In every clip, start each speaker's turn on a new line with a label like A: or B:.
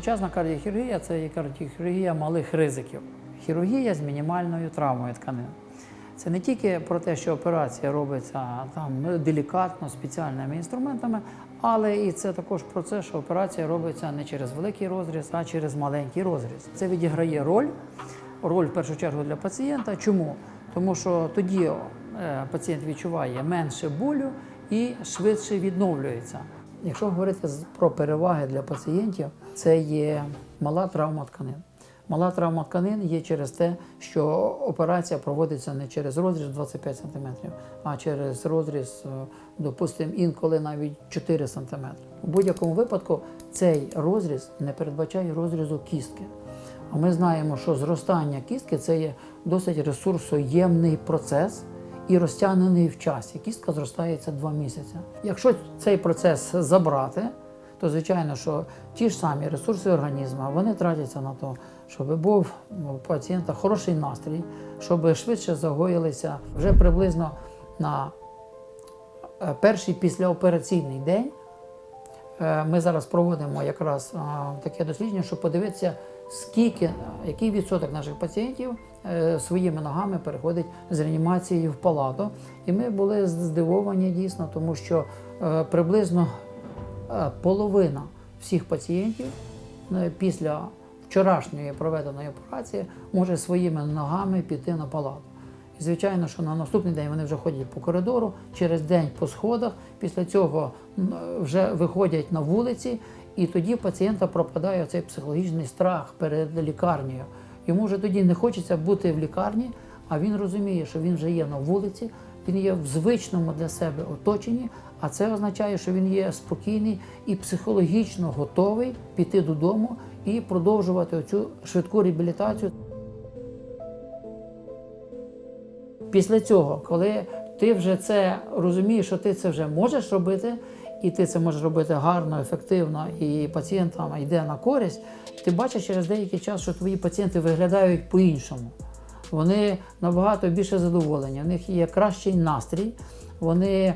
A: Сучасна кардіохірургія це є кардіохірургія малих ризиків. Хірургія з мінімальною травмою тканин. Це не тільки про те, що операція робиться там делікатно, спеціальними інструментами, але і це також про це, що операція робиться не через великий розріз, а через маленький розріз. Це відіграє роль, роль в першу чергу для пацієнта. Чому? Тому що тоді е, пацієнт відчуває менше болю і швидше відновлюється. Якщо говорити про переваги для пацієнтів, це є мала травма тканин. Мала травма тканин є через те, що операція проводиться не через розріз 25 см, а через розріз, е, допустимо, інколи навіть 4 см. У будь-якому випадку цей розріз не передбачає розрізу кістки. А ми знаємо, що зростання кістки це є досить ресурсоємний процес і розтягнений в часі. Кістка зростається 2 місяці. Якщо цей процес забрати, то звичайно, що ті ж самі ресурси організму вони тратяться на те, щоб був у пацієнта хороший настрій, щоб швидше загоїлися вже приблизно на е, перший післяопераційний день. Е, Ми зараз проводимо якраз таке дослідження, щоб подивитися, скільки, який відсоток наших пацієнтів е, своїми ногами переходить з реанімації в палату. І ми були здивовані дійсно, тому що е, приблизно е, половина всіх пацієнтів після вчорашньої проведеної операції може своїми ногами піти на палату. Звичайно, що на наступний день вони вже ходять по коридору, через день по сходах, після цього вже виходять на вулиці, і тоді пацієнта пропадає цей психологічний страх перед лікарнею. Йому вже тоді не хочеться бути в лікарні, а він розуміє, що він вже є на вулиці, він є в звичному для себе оточенні, а це означає, що він є спокійний і психологічно готовий піти додому і продовжувати цю швидку реабілітацію. Після цього, коли ти вже це розумієш, що ти це вже можеш робити, і ти це можеш робити гарно, ефективно, і пацієнтам йде на користь, ти бачиш через деякий час, що твої пацієнти виглядають по-іншому. Вони набагато більше задоволені, в них є кращий настрій, вони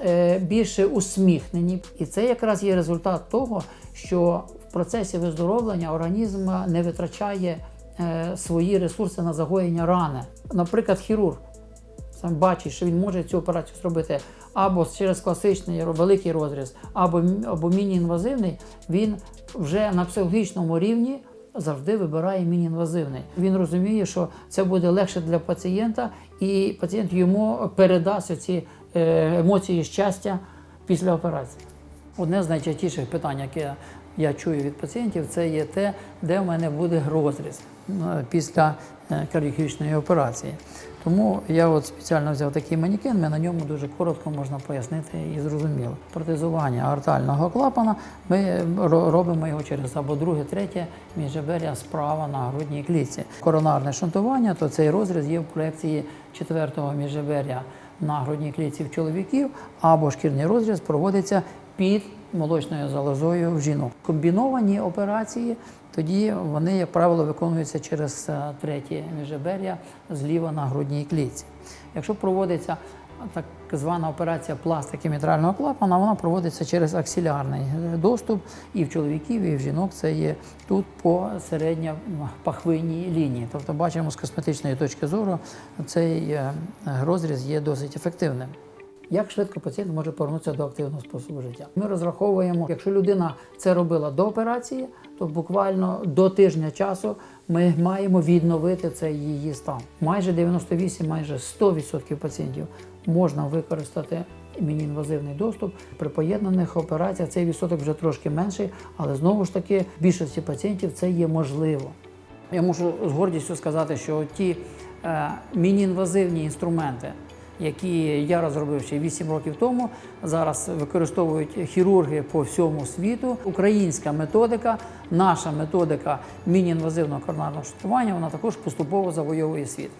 A: е, більше усміхнені. І це якраз є результат того, що в процесі виздоровлення організм не витрачає е, свої ресурси на загоєння рани. Наприклад, хірург сам бачить, що він може цю операцію зробити або через класичний великий розріз, або, або міні-інвазивний, він вже на психологічному рівні завжди вибирає міні-інвазивний. Він розуміє, що це буде легше для пацієнта, і пацієнт йому передасть ці е, емоції щастя після операції. Одне з найчастіших питань, яке я чую від пацієнтів, це є те, де в мене буде розріз е, після е, кардіохірургічної операції. Тому я от спеціально взяв такий манікен, ми на ньому дуже коротко можна пояснити і зрозуміло. Протезування аортального клапана ми робимо його через або друге, третє міжреберя справа на грудній клітці. Коронарне шунтування, то цей розріз є в проекції четвертого міжреберя на грудній клітці в чоловіків, або шкірний розріз проводиться під молочною залозою в жінок. Комбіновані операції тоді вони, як правило, виконуються через е, третє міжребер'я зліва на грудній клітці. Якщо проводиться так звана операція пластики мітрального клапана, вона проводиться через аксілярний е, доступ і в чоловіків, і в жінок це є тут по середньопахвинній лінії. Тобто бачимо з косметичної точки зору, цей е, розріз є досить ефективним. Як швидко пацієнт може повернутися до активного способу життя? Ми розраховуємо, якщо людина це робила до операції, то буквально до тижня часу ми маємо відновити цей її стан. Майже 98, майже 100% пацієнтів можна використати міні-інвазивний доступ. При поєднаних операціях цей відсоток вже трошки менший, але знову ж таки в більшості пацієнтів це є можливо. Я можу з гордістю сказати, що ті е, міні-інвазивні інструменти, які я розробив ще 8 років тому, зараз використовують хірурги по всьому світу. Українська методика, наша методика міні-інвазивного коронарного шунтування, вона також поступово завойовує світ.